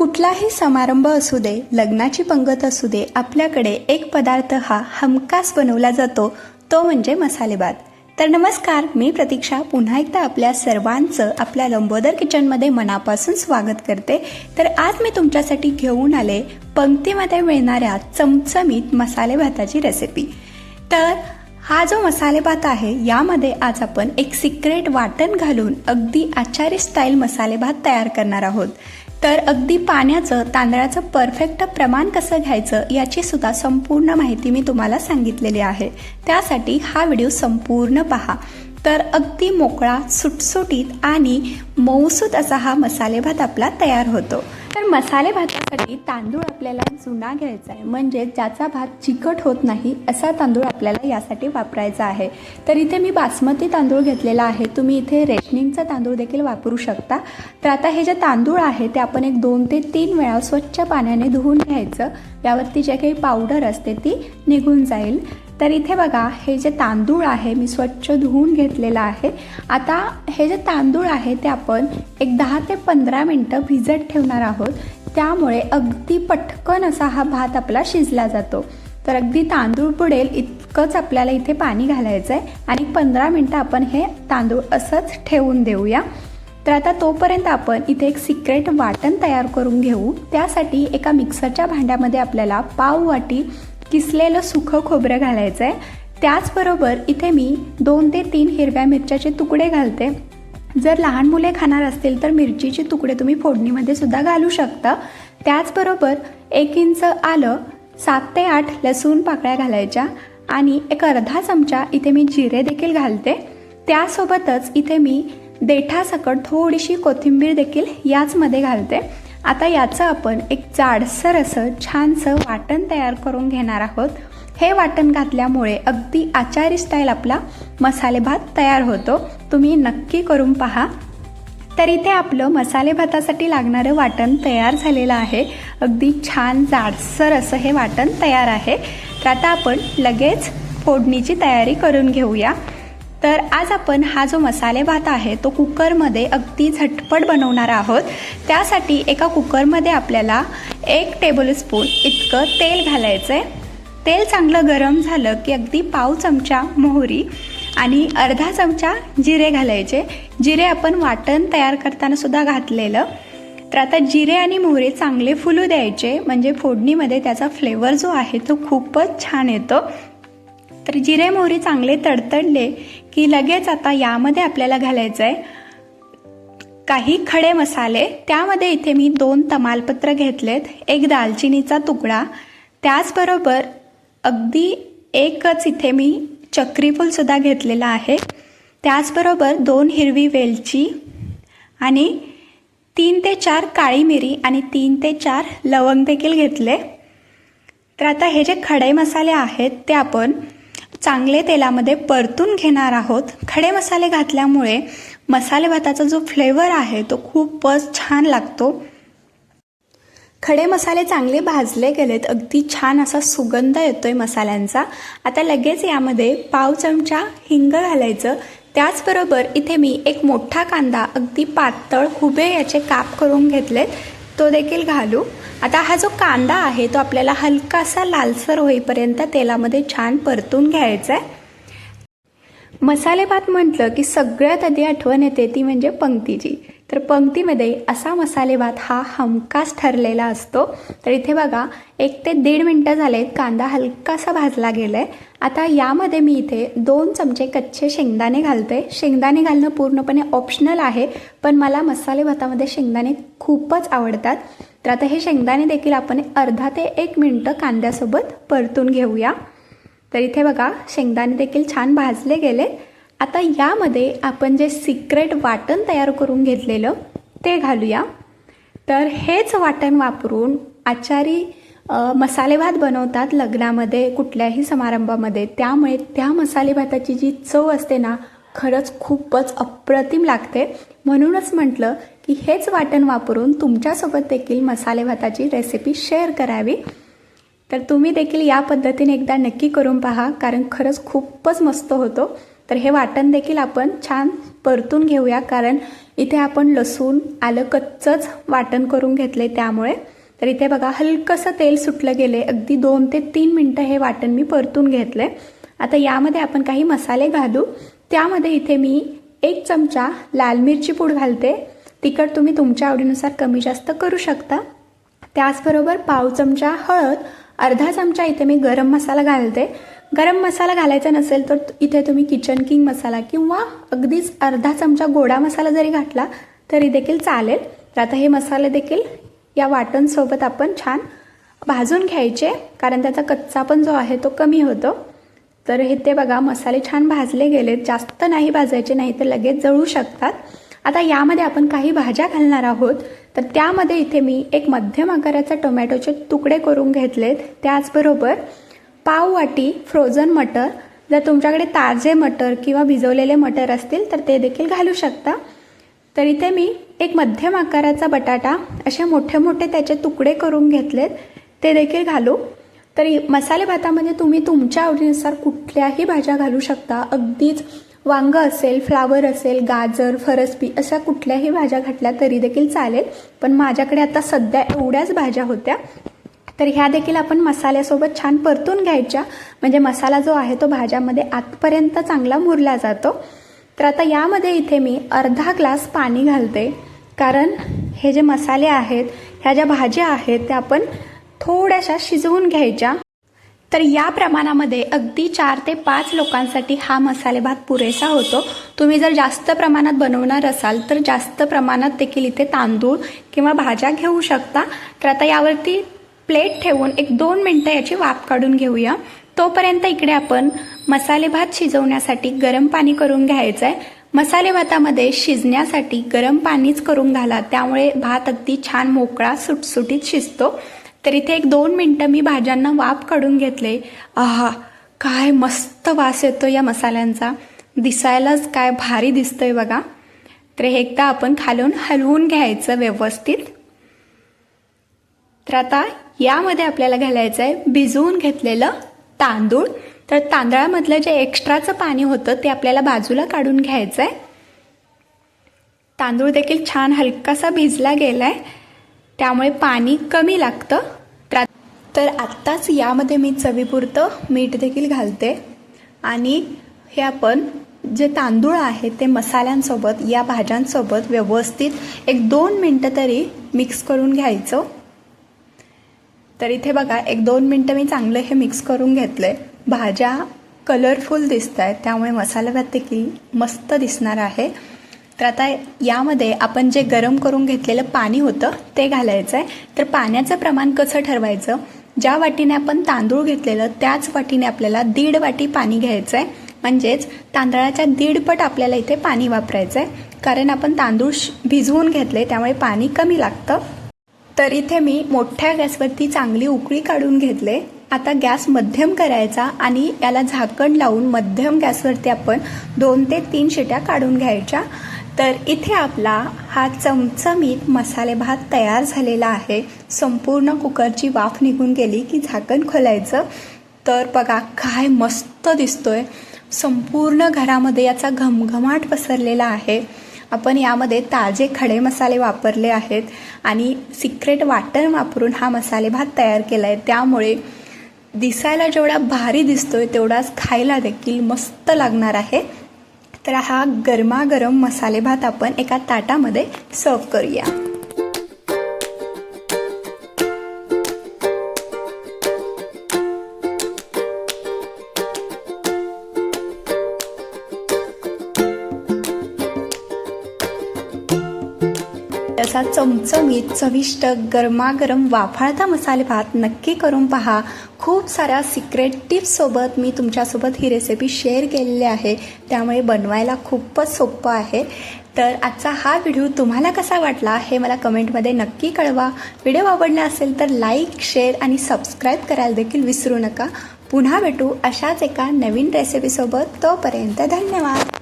कुठलाही समारंभ असू दे लग्नाची पंगत असू दे आपल्याकडे एक पदार्थ हा हमखास बनवला जातो तो म्हणजे मसाले भात तर नमस्कार मी प्रतीक्षा. पुन्हा एकदा आपल्या सर्वांचं आपल्या लंबोदर किचनमध्ये मनापासून स्वागत करते. तर आज मी तुमच्यासाठी घेऊन आले पंक्तीमध्ये मिळणाऱ्या चमचमीत मसाले भाताची रेसिपी तर हा जो मसाले भात आहे यामध्ये आज आपण एक सिक्रेट वाटण घालून अगदी आचारी स्टाईल मसाले भात तयार करणार आहोत. तर अगदी पाण्याचं तांदळाचं परफेक्ट प्रमाण कसं घ्यायचं याची सुद्धा संपूर्ण माहिती मी तुम्हाला सांगितलेली आहे. त्यासाठी हा व्हिडिओ संपूर्ण पहा. तर अगदी मोकळा सुटसुटीत आणि मऊसूत असा हा मसाले भात आपला तयार होतो. तर मसाले भातासाठी तांदूळ आपल्याला जुना घ्यायचा आहे. म्हणजे ज्याचा भात चिकट होत नाही असा तांदूळ आपल्याला यासाठी वापरायचा आहे. तर इथे मी बासमती तांदूळ घेतलेला आहे. तुम्ही इथे रेशनिंगचा तांदूळ देखील वापरू शकता. तर आता हे जे तांदूळ आहे ते आपण एक दोन ते तीन वेळा स्वच्छ पाण्याने धुवून घ्यायचं. यावरती जे काही पावडर असते ती निघून जाईल. तर इथे बघा हे जे तांदूळ आहे मी स्वच्छ धुवून घेतलेलं आहे. आता हे जे तांदूळ आहे ते आपण एक दहा ते पंधरा मिनटं भिजत ठेवणार आहोत. त्यामुळे अगदी पटकन असा हा भात आपला शिजला जातो. तर अगदी तांदूळ बुडेल इतकंच आपल्याला इथे पाणी घालायचं आहे आणि पंधरा मिनटं आपण हे तांदूळ असंच ठेवून देऊया. तर आता तोपर्यंत आपण इथे एक सिक्रेट वाटण तयार करून घेऊ. त्यासाठी एका मिक्सरच्या भांड्यामध्ये आपल्याला पाव वाटी किसलेलं सुखं खोबरं घालायचं आहे त्याचबरोबर इथे मी दोन ते तीन हिरव्या मिरच्याचे तुकडे घालते. जर लहान मुले खाणार असतील तर मिरचीचे तुकडे तुम्ही फोडणीमध्ये सुद्धा घालू शकता. त्याचबरोबर एक इंच आलं सात ते आठ लसूण पाकळ्या घालायच्या आणि एक अर्धा चमचा इथे मी जिरे देखील घालते. त्यासोबतच इथे मी देठासकट थोडीशी कोथिंबीर देखील याचमध्ये घालते. आता याचं आपण एक जाडसर असं छानसं वाटण तयार करून घेणार आहोत. हे वाटण घातल्यामुळे अगदी आचारी स्टाईल आपला मसाले भात तयार होतो. तुम्ही नक्की करून पहा. तर इथे आपलं मसाले भातासाठी लागणारं वाटण तयार झालेलं आहे. अगदी छान जाडसर असं हे वाटण तयार आहे. तर आता आपण लगेच फोडणीची तयारी करून घेऊया. तर आज आपण हा जो मसाले भात आहे तो कुकरमध्ये अगदी झटपट बनवणार आहोत. त्यासाठी एका कुकरमध्ये आपल्याला एक टेबलस्पून इतकं तेल घालायचं आहे तेल चांगलं गरम झालं की अगदी पाव चमचा मोहरी आणि अर्धा चमचा जिरे घालायचे. जिरे आपण वाटण तयार करताना सुद्धा घातलेलं. तर आता जिरे आणि मोहरी चांगले फुलू द्यायचे म्हणजे फोडणीमध्ये त्याचा फ्लेवर जो आहे तो खूपच छान येतो. तर जिरे मोहरी चांगले तडतडले की लगेच आता यामध्ये आपल्याला घालायचं आहे काही खडे मसाले. त्यामध्ये इथे मी दोन तमालपत्र घेतलेत. एक दालचिनीचा तुकडा. त्याचबरोबर अगदी एकच इथे मी चक्रीफूलसुद्धा घेतलेला आहे. त्याचबरोबर दोन हिरवी वेलची आणि तीन ते चार काळी मिरी आणि तीन ते चार लवंग देखील घेतले. तर आता हे जे खडे मसाले आहेत ते आपण चांगले तेलामध्ये परतून घेणार आहोत. खडे मसाले घातल्यामुळे मसाले भाताचा जो फ्लेवर आहे तो खूपच छान लागतो. खडे मसाले चांगले भाजले गेलेत अगदी छान असा सुगंध येतोय मसाल्यांचा. आता लगेच यामध्ये पाव चमचा हिंग घालायचं. त्याचबरोबर इथे मी एक मोठा कांदा अगदी पातळ हुबे याचे काप करून घेतलेत. तो देखील घालू. आता हा जो कांदा आहे तो आपल्याला हलकासा लालसर होईपर्यंत तेलामध्ये छान परतून घ्यायचा आहे मसाले भात म्हटलं की सगळ्यात आधी आठवण येते ती म्हणजे पंक्तीची. तर पंक्तीमध्ये असा मसाले भात हा हमखास ठरलेला असतो. तर इथे बघा एक ते दीड मिनटं झालेत कांदा हलकासा भाजला गेला आहे आता यामध्ये मी इथे दोन चमचे कच्चे शेंगदाणे घालते. शेंगदाणे घालणं पूर्णपणे ऑप्शनल आहे पण मला मसाले भातामध्ये शेंगदाणे खूपच आवडतात. तर आता हे शेंगदाणे देखील आपण अर्धा ते एक मिनटं कांद्यासोबत परतून घेऊया. तर इथे बघा शेंगदाणे देखील छान भाजले गेले. आता यामध्ये आपण जे सिक्रेट वाटण तयार करून घेतलेलं ते घालूया. तर हेच वाटण वापरून आचारी मसाले भात बनवतात लग्नामध्ये कुठल्याही समारंभामध्ये. त्यामुळे त्या मसाले भाताची जी चव असते ना खरंच खूपच अप्रतिम लागते. म्हणूनच म्हटलं की हेच वाटण वापरून तुमच्यासोबत देखील मसाले भाताची रेसिपी शेअर करावी. तर तुम्ही देखील या पद्धतीने एकदा नक्की करून पहा कारण खरंच खूपच मस्त होतो. तर हे वाटण देखील आपण छान परतून घेऊया कारण इथे आपण लसूण आलं कच्चंच वाटण करून घेतले त्यामुळे. तर इथे बघा हलकंसं तेल सुटलं गेले अगदी दोन ते तीन मिनटं हे वाटण मी परतून घेतले आता यामध्ये आपण काही मसाले घालू. त्यामध्ये इथे मी एक चमचा लाल मिरची पूड घालते. तिखट तुम्ही तुमच्या आवडीनुसार कमी जास्त करू शकता. त्याचबरोबर पाव चमचा हळद. अर्धा चमचा इथे मी गरम मसाला घालते. गरम मसाला घालायचा नसेल तर इथे तुम्ही किचन किंग मसाला किंवा अगदीच अर्धा चमचा गोडा मसाला जरी घातला तरी देखील चालेल. तर आता हे मसाले देखील या वाटणसोबत आपण छान भाजून घ्यायचे. कारण त्याचा कच्चा पण जो आहे तो कमी होतो. तर हे ते बघा मसाले छान भाजले गेलेत. जास्त नाही भाजायचे नाही तर लगेच जळू शकतात. आता यामध्ये आपण काही भाज्या घालणार आहोत. तर त्यामध्ये इथे मी एक मध्यम आकाराचा टोमॅटोचे तुकडे करून घेतलेत. त्याचबरोबर पाव वाटी फ्रोझन मटर. जर तुमच्याकडे ताजे मटर किंवा भिजवलेले मटर असतील तर ते देखील घालू शकता. तर इथे मी एक मध्यम आकाराचा बटाटा असे मोठे मोठे त्याचे तुकडे करून घेतलेत. ते देखील घालू. तरी मसाले भातामध्ये तुम्ही तुमच्या आवडीनुसार कुठल्याही भाज्या घालू शकता. अगदीच वांग असेल फ्लावर असेल गाजर फरसबी अशा कुठल्याही भाज्या घातल्या तरी देखील चालेल. पण माझ्याकडे आता सध्या एवढ्याच भाज्या होत्या. तर ह्या देखील आपण मसाल्यासोबत छान परतून घ्यायच्या. म्हणजे मसाला जो आहे तो भाज्यामध्ये आतपर्यंत चांगला मुरला जातो. तर आता यामध्ये इथे मी अर्धा ग्लास पाणी घालते. कारण हे जे मसाले आहेत ह्या ज्या भाज्या आहेत त्या आपण थोड्याशा शिजवून घ्यायच्या. तर या प्रमाणामध्ये अगदी चार ते पाच लोकांसाठी हा मसाले भात पुरेसा होतो. तुम्ही जर जास्त प्रमाणात बनवणार असाल तर जास्त प्रमाणात देखील इथे तांदूळ किंवा भाज्या घेऊ शकता. तर आता यावरती प्लेट ठेवून एक दोन मिनटं याची वाफ काढून घेऊया. तोपर्यंत इकडे आपण मसाले भात शिजवण्यासाठी गरम पाणी करून घ्यायचं आहे मसाले भातामध्ये शिजण्यासाठी गरम पाणीच करून घाला. त्यामुळे भात अगदी छान मोकळा सुटसुटीत शिजतो. तर इथे एक दोन मिनटं मी भाज्यांना वाफ काढून घेतले. आहा काय मस्त वास येतो या मसाल्यांचा. दिसायलाच काय भारी दिसतंय बघा. तर हे एकदा आपण खालून हलवून घ्यायचं व्यवस्थित. तर आता यामध्ये आपल्याला घालायचं आहे भिजवून घेतलेलं तांदूळ. तर तांदळामधलं जे एक्स्ट्राचं पाणी होतं ते आपल्याला बाजूला काढून घ्यायचं आहे तांदूळ देखील छान हलकासा भिजला गेला आहे त्यामुळे पाणी कमी लागतं. तर तर आत्ताच यामध्ये मी चवीपुरतं मीठ देखील घालते. आणि हे आपण जे तांदूळ आहे ते मसाल्यांसोबत या भाज्यांसोबत व्यवस्थित एक दोन मिनटं तरी मिक्स करून घ्यायचं. तर इथे बघा एक दोन मिनटं मी चांगलं हे मिक्स करून घेतलं आहे भाज्या कलरफुल दिसत आहेत त्यामुळे मसाला देखील मस्त दिसणार आहे. तर आता यामध्ये आपण जे गरम करून घेतलेलं पाणी होतं ते घालायचं आहे तर पाण्याचं प्रमाण कसं ठरवायचं? ज्या वाटीने आपण तांदूळ घेतलेलं त्याच वाटीने आपल्याला दीड वाटी पाणी घ्यायचं आहे म्हणजेच तांदळाच्या दीडपट आपल्याला इथे पाणी वापरायचं आहे कारण आपण तांदूळ भिजवून घेतले त्यामुळे पाणी कमी लागतं. तर इथे मी मोठ्या गॅसवरती चांगली उकळी काढून घेतले. आता गॅस मध्यम करायचा आणि याला झाकण लावून मध्यम गॅसवरती आपण दोन ते तीन शिट्या काढून घ्यायच्या. तर इथे आपला हा चमचमीत मसाले भात तयार झालेला आहे. संपूर्ण कुकरची वाफ निघून गेली की झाकण खोलायचं. तर बघा काय मस्त दिसतोय. संपूर्ण घरामध्ये याचा घमघमाट पसरलेला आहे. आपण यामध्ये ताजे खडे मसाले वापरले आहेत आणि सिक्रेट वाटण वापरून हा मसाले भात तयार केला आहे त्यामुळे दिसायला जेवढा भारी दिसतोय तेवढाच खायला देखील मस्त लागणार आहे. तर हा गरमागरम मसाले भात आपण एका ताटामध्ये सर्व करूया. असा चमचमीत चविष्ट गरमागरम वाफाळता मसाले भात नक्की करून पहा. खूप साऱ्या सिक्रेट टिप्ससोबत मी तुमच्यासोबत ही रेसिपी शेअर केलेली आहे. त्यामुळे बनवायला खूपच सोपं आहे. तर आजचा हा व्हिडिओ तुम्हाला कसा वाटला हे मला कमेंटमध्ये नक्की कळवा. व्हिडिओ आवडला असेल तर लाईक शेअर आणि सबस्क्राईब करायला देखील विसरू नका. पुन्हा भेटू अशाच एका नवीन रेसिपीसोबत तोपर्यंत धन्यवाद.